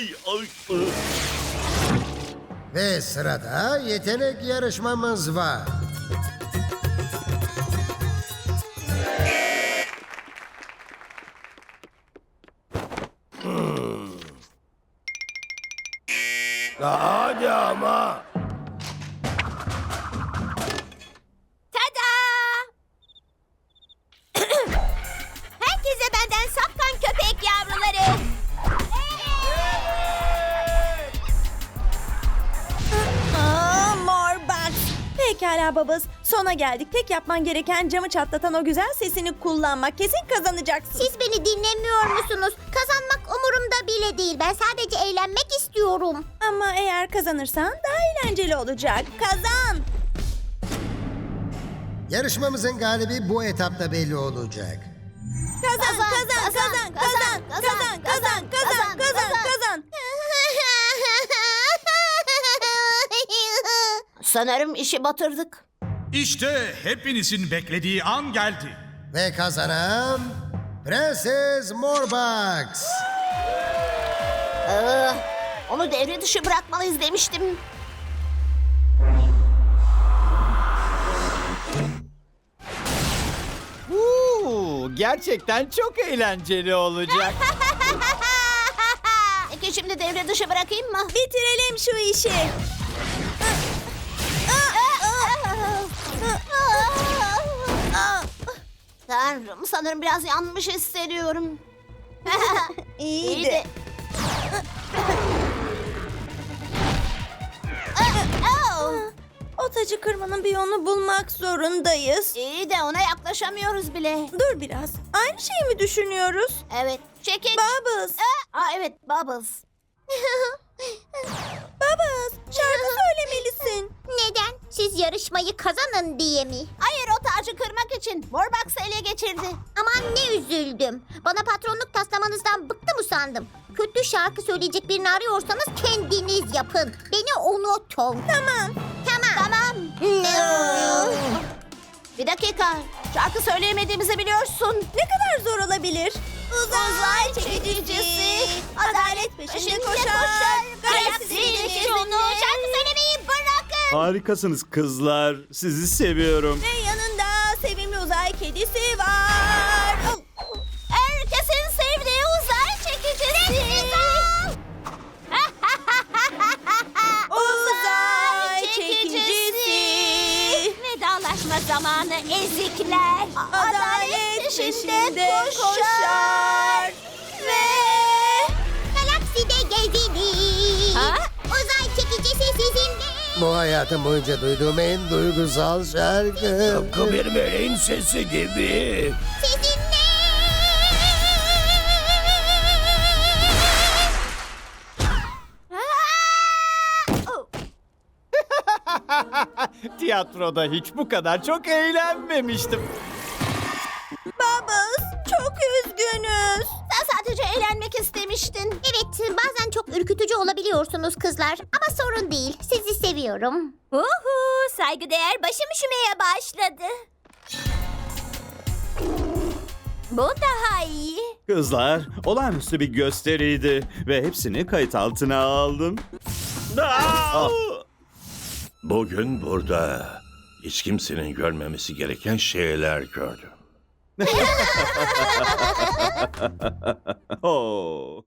Ay, ay, ay. Ve sırada yetenek yarışmamız var. Hadi ama. Pekala babız. Sona geldik. Tek yapman gereken camı çatlatan o güzel sesini kullanmak. Kesin kazanacaksın. Siz beni dinlemiyor musunuz? Kazanmak umurumda bile değil. Ben sadece eğlenmek istiyorum. Ama eğer kazanırsan daha eğlenceli olacak. Kazan. Yarışmamızın galibi bu etapta belli olacak. Kazan, kazan, kazan, kazan, kazan, kazan, kazan, kazan, kazan. Sanırım işi batırdık. İşte hepinizin beklediği an geldi. Ve kazanan Prenses Morbax. Ee, onu devre dışı bırakmalıyız demiştim. Uuu, gerçekten çok eğlenceli olacak. Peki şimdi devre dışı bırakayım mı? Bitirelim şu işi. Tanrım sanırım biraz yanmış hissediyorum. İyi de. Oh, O tacı kırmanın bir yolunu bulmak zorundayız. İyi de ona yaklaşamıyoruz bile. Dur biraz. Aynı şeyi mi düşünüyoruz? Evet. Çekin. Bubbles. Aa, evet Bubbles. Bubbles. Şarkı söylemelisin. Neden? Siz yarışmayı kazanın diye mi? Hayır o tacı kırmak için. Morbox'ı ele geçirdi. Aman ne üzüldüm. Bana patronluk taslamanızdan bıktım usandım. Kötü şarkı söyleyecek birini arıyorsanız kendiniz yapın. Beni unutun. Tamam. Tamam. Tamam. Bir dakika. Şarkı söyleyemediğimizi biliyorsun. Ne kadar zor olabilir? Uzay çekicisi, adalet peşinde koşar, Harikasınız kızlar. Sizi seviyorum. Ve yanında sevimli uzay kedisi var. Herkesin sevdiği uzay çekicisi. Uzay çekicisi. Vedalaşma zamanı ezikler. Adalet peşinde koşar. Ve... Bu hayatım boyunca duyduğum en duygusal şarkı. Tıpkı bir meleğin sesi gibi. Sizinle. Tiyatroda hiç bu kadar çok eğlenmemiştim. Bubbles çok üzgünüz. Sen sadece eğlenmek istemiştin. Evet, bazen olabiliyorsunuz kızlar. Ama sorun değil, sizi seviyorum. Uhu, saygıdeğer başım üşümeye başladı. Bu daha iyi. Kızlar, olağanüstü bir gösteriydi ve hepsini kayıt altına aldım. Ah! Bugün burada hiç kimsenin görmemesi gereken şeyler gördüm. Oh.